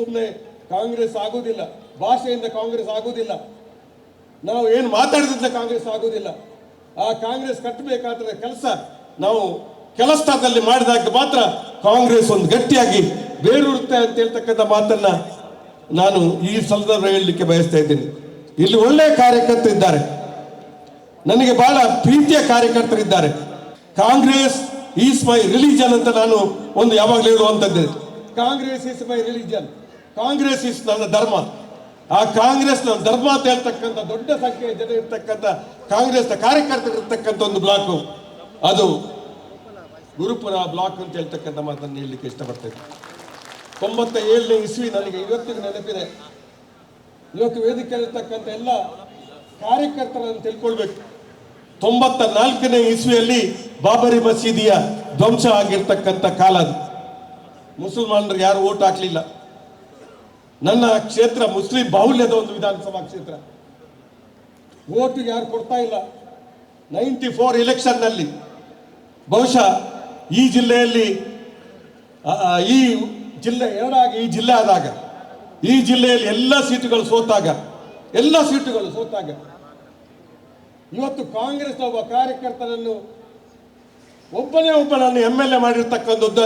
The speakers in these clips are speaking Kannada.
ಸುಮ್ಮನೆ ಕಾಂಗ್ರೆಸ್ ಆಗುವುದಿಲ್ಲ ಭಾಷೆಯಿಂದ ಕಾಂಗ್ರೆಸ್ ಆಗುವುದಿಲ್ಲ ನಾವು ಏನು ಮಾತಾಡಿದ್ರೆ ಕಾಂಗ್ರೆಸ್ ಆಗೋದಿಲ್ಲ. ಆ ಕಾಂಗ್ರೆಸ್ ಕಟ್ಟಬೇಕಾದ್ರೆ ಕೆಲಸ ನಾವು ಕೆಲಸದಲ್ಲಿ ಮಾಡಿದಾಗ ಮಾತ್ರ ಕಾಂಗ್ರೆಸ್ ಒಂದು ಗಟ್ಟಿಯಾಗಿ ಬೇರೂರುತ್ತೆ ಅಂತ ಹೇಳ್ತಕ್ಕಂಥ ಮಾತನ್ನ ನಾನು ಈ ಸಂದರ್ಭ ಹೇಳಲಿಕ್ಕೆ ಬಯಸ್ತಾ ಇದ್ದೀನಿ. ಇಲ್ಲಿ ಒಳ್ಳೆಯ ಕಾರ್ಯಕರ್ತರು ಇದ್ದಾರೆ. ನನಗೆ ಬಹಳ ಪ್ರೀತಿಯ ಕಾರ್ಯಕರ್ತರಿದ್ದಾರೆ ಕಾಂಗ್ರೆಸ್ ಈಸ್ ಮೈ ರಿಲಿಜನ್ ಅಂತ ನಾನು ಒಂದು ಯಾವಾಗಲೂ ಹೇಳುವಂಥದ್ದು. Congress is my religion. Congress is ನನ್ನ ಧರ್ಮ. ಆ ಕಾಂಗ್ರೆಸ್ ನನ್ನ ಧರ್ಮ ಅಂತ ಹೇಳ್ತಕ್ಕಂಥ ದೊಡ್ಡ ಸಂಖ್ಯೆಯ ಜನ ಇರ್ತಕ್ಕಂಥ ಕಾಂಗ್ರೆಸ್ನ ಕಾರ್ಯಕರ್ತರು ಒಂದು ಬ್ಲಾಕ್ ಅದು ಗುರುಪುರ ಬ್ಲಾಕ್ ಅಂತ ಹೇಳ್ತಕ್ಕಂಥ ಮಾತನ್ನು ಹೇಳಲಿಕ್ಕೆ ಇಷ್ಟಪಡ್ತೇನೆ. ತೊಂಬತ್ತ ಏಳನೇ ಇಸ್ವಿ ನನಗೆ ಇವತ್ತಿಗೂ ನೆನಪಿದೆ. ಇವತ್ತು ವೇದಿಕೆಯಲ್ಲಿರ್ತಕ್ಕಂಥ ಎಲ್ಲ ಕಾರ್ಯಕರ್ತರನ್ನು ತಿಳ್ಕೊಳ್ಬೇಕು. ತೊಂಬತ್ತ ನಾಲ್ಕನೇ ಇಸ್ವಿಯಲ್ಲಿ ಬಾಬರಿ ಮಸೀದಿಯ ಧ್ವಂಸ ಆಗಿರ್ತಕ್ಕಂಥ ಕಾಲ ಅದು. ಮುಸಲ್ಮಾನರು ಯಾರು ಓಟ್ ಹಾಕ್ಲಿಲ್ಲ. ನನ್ನ ಕ್ಷೇತ್ರ ಮುಸ್ಲಿಂ ಬಾಹುಲ್ಯದ ಒಂದು ವಿಧಾನಸಭಾ ಕ್ಷೇತ್ರ. ಓಟ್ ಯಾರು ಕೊಡ್ತಾ ಇಲ್ಲ. ನೈಂಟಿ ಫೋರ್ನಲ್ಲಿ ಬಹುಶಃ ಈ ಜಿಲ್ಲೆಯಲ್ಲಿ ಈ ಜಿಲ್ಲೆ ಎರಡಾಗಿ ಈ ಜಿಲ್ಲೆ ಆದಾಗ, ಈ ಜಿಲ್ಲೆಯಲ್ಲಿ ಎಲ್ಲ ಸೀಟುಗಳು ಸೋತಾಗ, ಎಲ್ಲ ಸೀಟುಗಳು ಸೋತಾಗ, ಇವತ್ತು ಕಾಂಗ್ರೆಸ್ ಒಬ್ಬ ಕಾರ್ಯಕರ್ತನನ್ನು, ಒಬ್ಬನೇ ಒಬ್ಬನನ್ನು ಎಂ ಎಲ್ ಎ ಮಾಡಿರ್ತಕ್ಕಂಥದ್ದು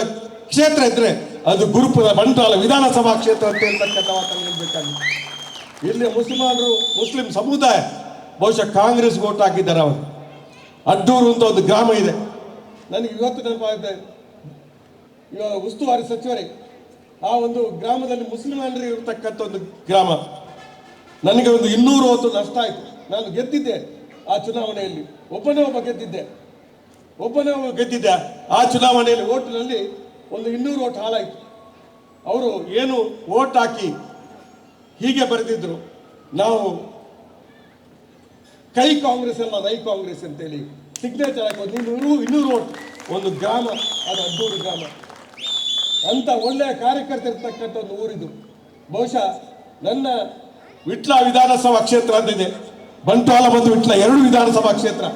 ಕ್ಷೇತ್ರ ಇದ್ರೆ ಅದು ಗುರುಪುರ ಬಂಟ್ವಾಳ ವಿಧಾನಸಭಾ ಕ್ಷೇತ್ರ ಅಂತ ಹೇಳ್ತಕ್ಕಂಥ ಇಲ್ಲಿ ಮುಸ್ಲಿಮಾನರು ಮುಸ್ಲಿಂ ಸಮುದಾಯ, ಬಹುಶಃ ಕಾಂಗ್ರೆಸ್ ಓಟ್ ಹಾಕಿದ್ದಾರೆ ಅವರು. ಅಡ್ಡೂರು ಅಂತ ಒಂದು ಗ್ರಾಮ ಇದೆ. ನನಗೆ ಇವತ್ತು ನೆನಪಾಗುತ್ತೆ, ಇವಾಗ ಉಸ್ತುವಾರಿ ಸಚಿವರೇ, ಆ ಒಂದು ಗ್ರಾಮದಲ್ಲಿ ಮುಸ್ಲಿಮಾನರು ಇರತಕ್ಕಂಥ ಒಂದು ಗ್ರಾಮ. ನನಗೆ ಒಂದು ಇನ್ನೂರು ಹೊತ್ತು ನಷ್ಟ ಆಯಿತು. ನಾನು ಗೆದ್ದಿದ್ದೆ ಆ ಚುನಾವಣೆಯಲ್ಲಿ. ಒಬ್ಬನೇ ಒಬ್ಬ ಗೆದ್ದಿದ್ದೆ. ಒಬ್ಬನೇ ಒಬ್ಬ ಗೆದ್ದಿದ್ದೆ ಆ ಚುನಾವಣೆಯಲ್ಲಿ ಓಟಿನಲ್ಲಿ ಒಂದು ಇನ್ನೂರು ಓಟ್ ಹಾಳಾಯಿತು. ಅವರು ಏನು ಓಟ್ ಹಾಕಿ ಹೀಗೆ ಬರೆದಿದ್ರು, ನಾವು ಕೈ ಕಾಂಗ್ರೆಸ್ ಅಲ್ಲ ರೈ ಕಾಂಗ್ರೆಸ್ ಅಂತೇಳಿ ಸಿಗ್ನೇಚರ್ ಹಾಕೋದು ಇನ್ನೂರು ಇನ್ನೂರು ಓಟ್, ಒಂದು ಗ್ರಾಮ, ಅದು ಅದ್ದೂರು ಗ್ರಾಮ. ಅಂತ ಒಳ್ಳೆಯ ಕಾರ್ಯಕರ್ತ ಇರ್ತಕ್ಕಂಥ ಒಂದು ಊರಿದು. ಬಹುಶಃ ನನ್ನ ವಿಟ್ಲ ವಿಧಾನಸಭಾ ಕ್ಷೇತ್ರ ಅಂತಿದೆ ಬಂಟ್ವಾಳ ಮತ್ತು ವಿಟ್ಲ ಎರಡು ವಿಧಾನಸಭಾ ಕ್ಷೇತ್ರ.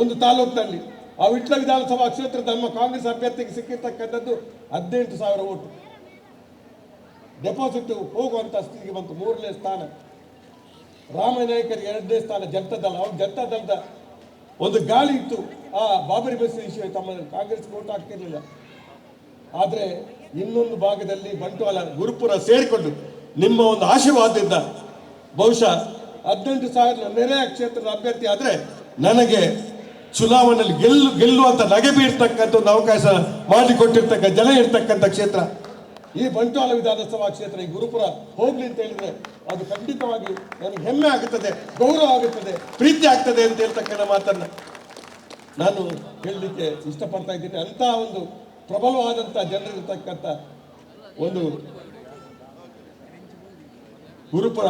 ಒಂದು ತಾಲೂಕಿನಲ್ಲಿ. ಆ ವಿಟ್ಲ ವಿಧಾನಸಭಾ ಕ್ಷೇತ್ರ ನಮ್ಮ ಕಾಂಗ್ರೆಸ್ ಅಭ್ಯರ್ಥಿಗೆ ಸಿಕ್ಕಿರ್ತಕ್ಕಂಥದ್ದು ಹದಿನೆಂಟು ಸಾವಿರ ಓಟು. ಡೆಪಾಸಿಟ್ ಹೋಗುವಂತ ಸ್ಥಿತಿಗೆ ಬಂತು ಮೂರನೇ ಸ್ಥಾನ. ರಾಮನಾಯಕರಿಗೆ ಎರಡನೇ ಸ್ಥಾನ ಜನತಾದಳ. ಅವ್ರು ಜನತಾದಳದ ಒಂದು ಗಾಳಿ ಇತ್ತು. ಆ ಬಾಬರಿ ಬಸ್ ವಿಷಯ ತಮ್ಮ ಕಾಂಗ್ರೆಸ್ ಓಟ್ ಆಗ್ತಿರ್ಲಿಲ್ಲ ಆದರೆ ಇನ್ನೊಂದು ಭಾಗದಲ್ಲಿ ಬಂಟ್ವಾಳ ಗುರುಪುರ ಸೇರಿಕೊಂಡು ನಿಮ್ಮ ಒಂದು ಆಶೀರ್ವಾದದಿಂದ ಬಹುಶಃ ಹದಿನೆಂಟು ಸಾವಿರ ನೆರೆಯ ಕ್ಷೇತ್ರದ ಅಭ್ಯರ್ಥಿ ಆದರೆ ನನಗೆ ಚುನಾವಣೆಯಲ್ಲಿ ಗೆಲ್ಲು, ಗೆಲ್ಲುವಂತ ನಗೆ ಬೀರ್ತಕ್ಕಂಥ ಒಂದು ಅವಕಾಶ ಮಾಡಿಕೊಟ್ಟಿರ್ತಕ್ಕ ಜನ ಇರ್ತಕ್ಕಂಥ ಕ್ಷೇತ್ರ. ಈ ಬಂಟ್ವಾಳ ವಿಧಾನಸಭಾ ಕ್ಷೇತ್ರ, ಈ ಗುರುಪುರ ಹೋಗ್ಲಿ ಅಂತ ಹೇಳಿದ್ರೆ ಅದು ಖಂಡಿತವಾಗಿ ನನಗೆ ಹೆಮ್ಮೆ ಆಗುತ್ತದೆ, ಗೌರವ ಆಗುತ್ತದೆ, ಪ್ರೀತಿ ಆಗ್ತದೆ ಅಂತ ಹೇಳ್ತಕ್ಕಂಥ ಮಾತನ್ನ. ನಾನು ಹೇಳಲಿಕ್ಕೆ ಇಷ್ಟಪಡ್ತಾ ಇದ್ದೀನಿ. ಅಂತ ಒಂದು ಪ್ರಬಲವಾದಂಥ ಜನರಿರ್ತಕ್ಕಂಥ ಒಂದು ಗುರುಪುರ.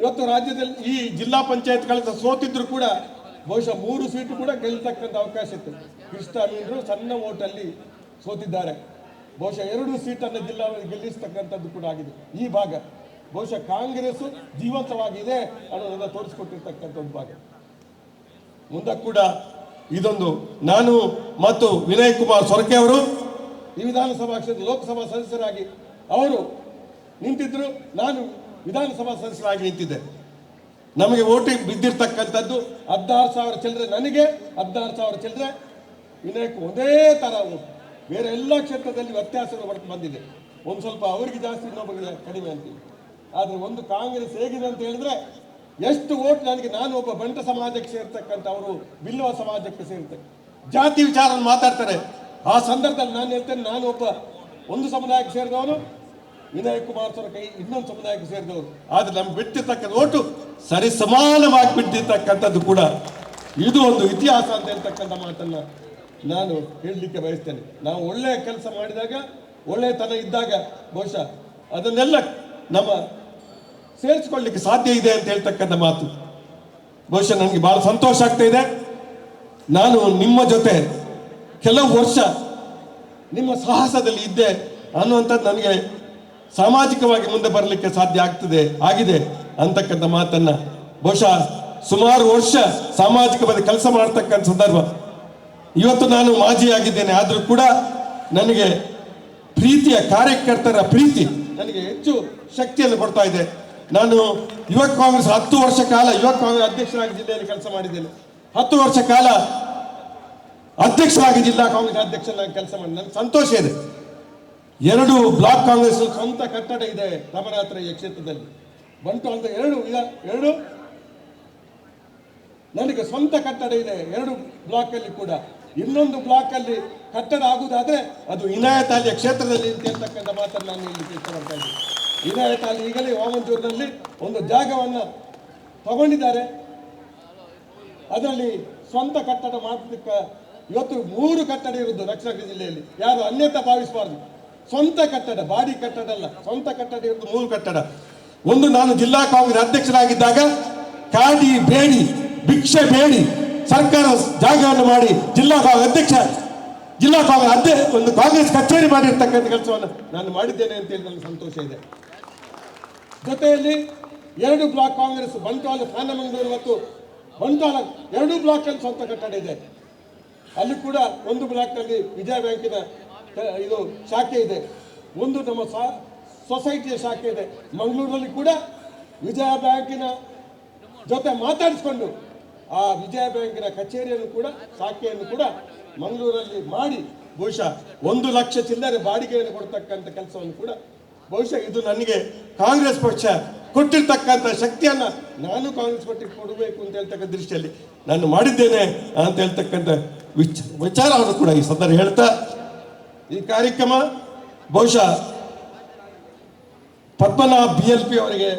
ಇವತ್ತು ರಾಜ್ಯದಲ್ಲಿ ಈ ಜಿಲ್ಲಾ ಪಂಚಾಯತ್ ಕಳೆದ ಸೋತಿದ್ರು ಕೂಡ ಬಹುಶಃ ಮೂರು ಸೀಟು ಕೂಡ ಗೆಲ್ತಕ್ಕಂಥ ಅವಕಾಶ ಇತ್ತು. ಕೃಷ್ಣ ಅಮೀನರು ಸಣ್ಣ ಓಟಲ್ಲಿ ಸೋತಿದ್ದಾರೆ. ಬಹುಶಃ ಎರಡು ಸೀಟನ್ನು ಜಿಲ್ಲಾ ಗೆಲ್ಲಿಸ್ತಕ್ಕಂಥದ್ದು ಕೂಡ ಆಗಿದೆ. ಈ ಭಾಗ ಬಹುಶಃ ಕಾಂಗ್ರೆಸ್ ಜೀವಂತವಾಗಿದೆ ಅನ್ನೋದನ್ನು ತೋರಿಸ್ಕೊಟ್ಟಿರ್ತಕ್ಕಂಥ ಒಂದು ಭಾಗ. ಮುಂದಕ್ಕೆ ಕೂಡ ಇದೊಂದು ನಾನು ಮತ್ತು ವಿನಯ್ ಕುಮಾರ್ ಸೊರಕೆ ಅವರು ಈ ವಿಧಾನಸಭಾ ಕ್ಷೇತ್ರ ಲೋಕಸಭಾ ಸದಸ್ಯರಾಗಿ ಅವರು ನಿಂತಿದ್ರು. ನಾನು ವಿಧಾನಸಭಾ ಸದಸ್ಯರಾಗಿ ನಿಂತಿದ್ದೆ. ನಮಗೆ ಓಟಿಗೆ ಬಿದ್ದಿರ್ತಕ್ಕಂಥದ್ದು ಹದಿನಾರು ಸಾವಿರ ಚಿಲ್ಲರೆ ನನಗೆ, ಹದಿನಾರು ಸಾವಿರ ಚಿಲ್ಲರೆ ವಿನಯಕ್ ಒಂದೇ ಥರ ಬೇರೆ ಎಲ್ಲ ಕ್ಷೇತ್ರದಲ್ಲಿ ವ್ಯತ್ಯಾಸಗಳು ಹೊರಟು ಬಂದಿದೆ. ಒಂದು ಸ್ವಲ್ಪ ಅವರಿಗೆ ಜಾಸ್ತಿ ಇನ್ನೊಬ್ಬರಿಗೆ ಕಡಿಮೆ ಅಂತೀವಿ. ಆದರೆ ಒಂದು ಕಾಂಗ್ರೆಸ್ ಹೇಗಿದೆ ಅಂತ ಹೇಳಿದ್ರೆ ಎಷ್ಟು ಓಟ್ ನನಗೆ, ನಾನು ಒಬ್ಬ ಬಂಟ ಸಮಾಜಕ್ಕೆ ಸೇರ್ತಕ್ಕಂಥ ಅವರು ಬಿಲ್ಲುವ ಸಮಾಜಕ್ಕೆ ಸೇರ್ತಕ್ಕ ಜಾತಿ ವಿಚಾರ ಮಾತಾಡ್ತಾರೆ. ಆ ಸಂದರ್ಭದಲ್ಲಿ ನಾನು ಹೇಳ್ತೇನೆ, ನಾನು ಒಬ್ಬ ಒಂದು ಸಮುದಾಯಕ್ಕೆ ಸೇರಿದವನು ವಿನಯ್ ಕುಮಾರ್ ಅವರ ಕೈ ಇನ್ನೊಂದು ಸಮುದಾಯಕ್ಕೆ ಸೇರಿದವರು. ಆದ್ರೆ ನಮ್ಗೆ ಬಿಟ್ಟಿರ್ತಕ್ಕಂಥ ಓಟು ಸರಿ ಸಮಾನವಾಗಿ ಬಿಟ್ಟಿರ್ತಕ್ಕಂಥದ್ದು ಕೂಡ ಇದು ಒಂದು ಇತಿಹಾಸ ಅಂತ ಹೇಳ್ತಕ್ಕಂಥ ಮಾತನ್ನ ನಾನು ಹೇಳಲಿಕ್ಕೆ ಬಯಸ್ತೇನೆ. ನಾವು ಒಳ್ಳೆಯ ಕೆಲಸ ಮಾಡಿದಾಗ ಒಳ್ಳೆಯತನ ಇದ್ದಾಗ ಬಹುಶಃ ಅದನ್ನೆಲ್ಲ ನಮ್ಮ ಸೇರಿಸ್ಕೊಳ್ಳಿಕ್ಕೆ ಸಾಧ್ಯ ಇದೆ ಅಂತ ಹೇಳ್ತಕ್ಕಂಥ ಮಾತು. ಬಹುಶಃ ನನಗೆ ಬಹಳ ಸಂತೋಷ ಆಗ್ತಾ ಇದೆ. ನಾನು ನಿಮ್ಮ ಜೊತೆ ಕೆಲವು ವರ್ಷ ನಿಮ್ಮ ಸಾಹಸದಲ್ಲಿ ಇದ್ದೆ ಅನ್ನುವಂಥದ್ದು ನನಗೆ ಸಾಮಾಜಿಕವಾಗಿ ಮುಂದೆ ಬರಲಿಕ್ಕೆ ಸಾಧ್ಯ ಆಗ್ತದೆ, ಆಗಿದೆ ಅಂತಕ್ಕಂಥ ಮಾತನ್ನ ಬಹುಶಃ ಸುಮಾರು ವರ್ಷ ಸಾಮಾಜಿಕವಾಗಿ ಕೆಲಸ ಮಾಡ್ತಕ್ಕಂಥ ಸಂದರ್ಭ. ಇವತ್ತು ನಾನು ಮಾಜಿ ಆಗಿದ್ದೇನೆ ಆದರೂ ಕೂಡ ನನಗೆ ಪ್ರೀತಿಯ ಕಾರ್ಯಕರ್ತರ ಪ್ರೀತಿ ನನಗೆ ಹೆಚ್ಚು ಶಕ್ತಿಯನ್ನು ಕೊಡ್ತಾ ಇದೆ. ನಾನು ಯುವ ಕಾಂಗ್ರೆಸ್ ಹತ್ತು ವರ್ಷ ಕಾಲ, ಯುವ ಕಾಂಗ್ರೆಸ್ ಅಧ್ಯಕ್ಷರಾಗಿ ಜಿಲ್ಲೆಯಲ್ಲಿ ಕೆಲಸ ಮಾಡಿದ್ದೇನೆ. ಹತ್ತು ವರ್ಷ ಕಾಲ ಅಧ್ಯಕ್ಷರಾಗಿ ಜಿಲ್ಲಾ ಕಾಂಗ್ರೆಸ್ ಅಧ್ಯಕ್ಷನಾಗಿ ಕೆಲಸ ಮಾಡಿ ನನಗೆ ಸಂತೋಷ ಇದೆ. ಎರಡು ಬ್ಲಾಕ್ ಕಾಂಗ್ರೆಸ್ ಸ್ವಂತ ಕಟ್ಟಡ ಇದೆ ರಾಮನಾಥರಯ್ಯ ಕ್ಷೇತ್ರದಲ್ಲಿ. ಬಂಟು ಅಂತ ಎರಡು ಎರಡು? ನನಗೆ ಸ್ವಂತ ಕಟ್ಟಡ ಇದೆ, ಎರಡು ಬ್ಲಾಕ್ ಅಲ್ಲಿ ಕೂಡ. ಇನ್ನೊಂದು ಬ್ಲಾಕ್ ಅಲ್ಲಿ ಕಟ್ಟಡ ಆಗುವುದಾದ್ರೆ ಅದು ಇನಾಯತ್ ಅಲಿಯ ಕ್ಷೇತ್ರದಲ್ಲಿ ಅಂತಕ್ಕಂಥ ಮಾತನ್ನು ನಾನು ಇಲ್ಲಿ ತಿಳ್ಕೊಳ್ತಾ ಇದ್ದೀನಿ. ಇನಾಯತ್ ಈಗಲೇ ವಾಮಂಚೂರಿನಲ್ಲಿ ಒಂದು ಜಾಗವನ್ನ ತಗೊಂಡಿದ್ದಾರೆ. ಅದರಲ್ಲಿ ಸ್ವಂತ ಕಟ್ಟಡ ಮಾಡೋದಕ್ಕೆ ಇವತ್ತು ಮೂರು ಕಟ್ಟಡ ಇರುವುದು ರಕ್ಷಣಾ ಜಿಲ್ಲೆಯಲ್ಲಿ. ಯಾರು ಅನ್ಯತ ಭಾವಿಸಬಾರ್ದು. ಸ್ವಂತ ಕಟ್ಟಡ, ಬಾಡಿ ಕಟ್ಟಡ ಅಲ್ಲ, ಸ್ವಂತ ಕಟ್ಟಡ ಇರುವುದು ಮೂರು ಕಟ್ಟಡ. ಒಂದು ನಾನು ಜಿಲ್ಲಾ ಕಾಂಗ್ರೆಸ್ ಅಧ್ಯಕ್ಷರಾಗಿದ್ದಾಗ ಕಾಡಿ ಬೇಡಿ, ಭಿಕ್ಷೆ ಬೇಡಿ, ಸರ್ಕಾರ ಜಾಗವನ್ನು ಮಾಡಿ ಜಿಲ್ಲಾ ಕಾಂಗ್ರೆಸ್ ಅಧ್ಯಕ್ಷ, ಜಿಲ್ಲಾ ಕಾಂಗ್ರೆಸ್ ಅಧ್ಯಕ್ಷ, ಒಂದು ಕಾಂಗ್ರೆಸ್ ಕಚೇರಿ ಮಾಡಿರ್ತಕ್ಕಂಥ ಕೆಲಸವನ್ನು ನಾನು ಮಾಡಿದ್ದೇನೆ ಅಂತ ಹೇಳಿ ನನಗೆ ಸಂತೋಷ ಇದೆ. ಜೊತೆಯಲ್ಲಿ ಎರಡು ಬ್ಲಾಕ್ ಕಾಂಗ್ರೆಸ್, ಬಂಟ್ವಾಳ ಖಾನಮಂಗಳೂರು ಮತ್ತು ಬಂಟ್ವಾಳ, ಎರಡು ಬ್ಲಾಕ್ ಅಲ್ಲಿ ಸ್ವಂತ ಕಟ್ಟಡ ಇದೆ. ಅಲ್ಲಿ ಕೂಡ ಒಂದು ಬ್ಲಾಕ್ ಅಲ್ಲಿ ವಿಜಯ ಬ್ಯಾಂಕಿನ ಇದು ಶಾಖೆ ಇದೆ. ಒಂದು ನಮ್ಮ ಸಾ- ಸೊಸೈಟಿಯ ಶಾಖೆ ಇದೆ. ಮಂಗಳೂರಲ್ಲಿ ಕೂಡ ವಿಜಯ ಬ್ಯಾಂಕಿನ ಜೊತೆ ಮಾತಾಡಿಸ್ಕೊಂಡು ಆ ವಿಜಯ ಬ್ಯಾಂಕಿನ ಕಚೇರಿಯನ್ನು ಕೂಡ, ಶಾಖೆಯನ್ನು ಕೂಡ ಮಂಗಳೂರಲ್ಲಿ ಮಾಡಿ, ಬಹುಶಃ ಒಂದು ಲಕ್ಷ ಚಿಲ್ಲರೆ ಬಾಡಿಗೆಯನ್ನು ಕೊಡ್ತಕ್ಕಂಥ ಕೆಲಸವನ್ನು ಕೂಡ ಬಹುಶಃ ಇದು ನನಗೆ ಕಾಂಗ್ರೆಸ್ ಪಕ್ಷ ಕೊಟ್ಟಿರ್ತಕ್ಕಂಥ ಶಕ್ತಿಯನ್ನು ನಾನು ಕಾಂಗ್ರೆಸ್ ಪಕ್ಷಕ್ಕೆ ಕೊಡಬೇಕು ಅಂತ ಹೇಳ್ತಕ್ಕಂಥ ದೃಷ್ಟಿಯಲ್ಲಿ ನಾನು ಮಾಡಿದ್ದೇನೆ ಅಂತ ಹೇಳ್ತಕ್ಕಂಥ ವಿಚ, ವಿಚಾರವನ್ನು ಕೂಡ ಈ ಸಂದರ್ಭ ಹೇಳ್ತಾ ಈ ಕಾರ್ಯಕ್ರಮ ಬಹುಶಃ ಪದ್ಮನಾಭ್ ಬಿ ಎಲ್ ಪಿ ಅವರಿಗೆ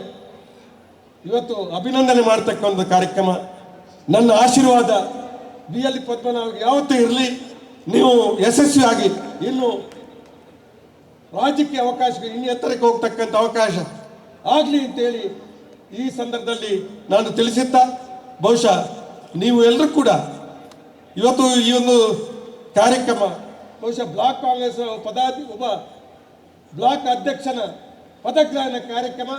ಇವತ್ತು ಅಭಿನಂದನೆ ಮಾಡ್ತಕ್ಕಂಥ ಕಾರ್ಯಕ್ರಮ. ನನ್ನ ಆಶೀರ್ವಾದ ಬಿ ಎಲ್ ಪದ್ಮನಾಭ್ ಯಾವತ್ತೂ ಇರಲಿ. ನೀವು ಯಶಸ್ವಿಯಾಗಿ ಇನ್ನು ರಾಜ್ಯಕ್ಕೆ ಅವಕಾಶ, ಇನ್ನು ಎತ್ತರಕ್ಕೆ ಹೋಗ್ತಕ್ಕಂಥ ಅವಕಾಶ ಆಗಲಿ ಅಂತೇಳಿ ಈ ಸಂದರ್ಭದಲ್ಲಿ ನಾನು ತಿಳಿಸಿದ್ದ. ಬಹುಶಃ ನೀವು ಎಲ್ಲರೂ ಕೂಡ ಇವತ್ತು ಈ ಒಂದು ಕಾರ್ಯಕ್ರಮ ಬಹುಶಃ ಬ್ಲಾಕ್ ಕಾಂಗ್ರೆಸ್ ಪದಾಧಿ ಒಬ್ಬ ಬ್ಲಾಕ್ ಅಧ್ಯಕ್ಷನ ಪದಗ್ರಹಣ ಕಾರ್ಯಕ್ರಮ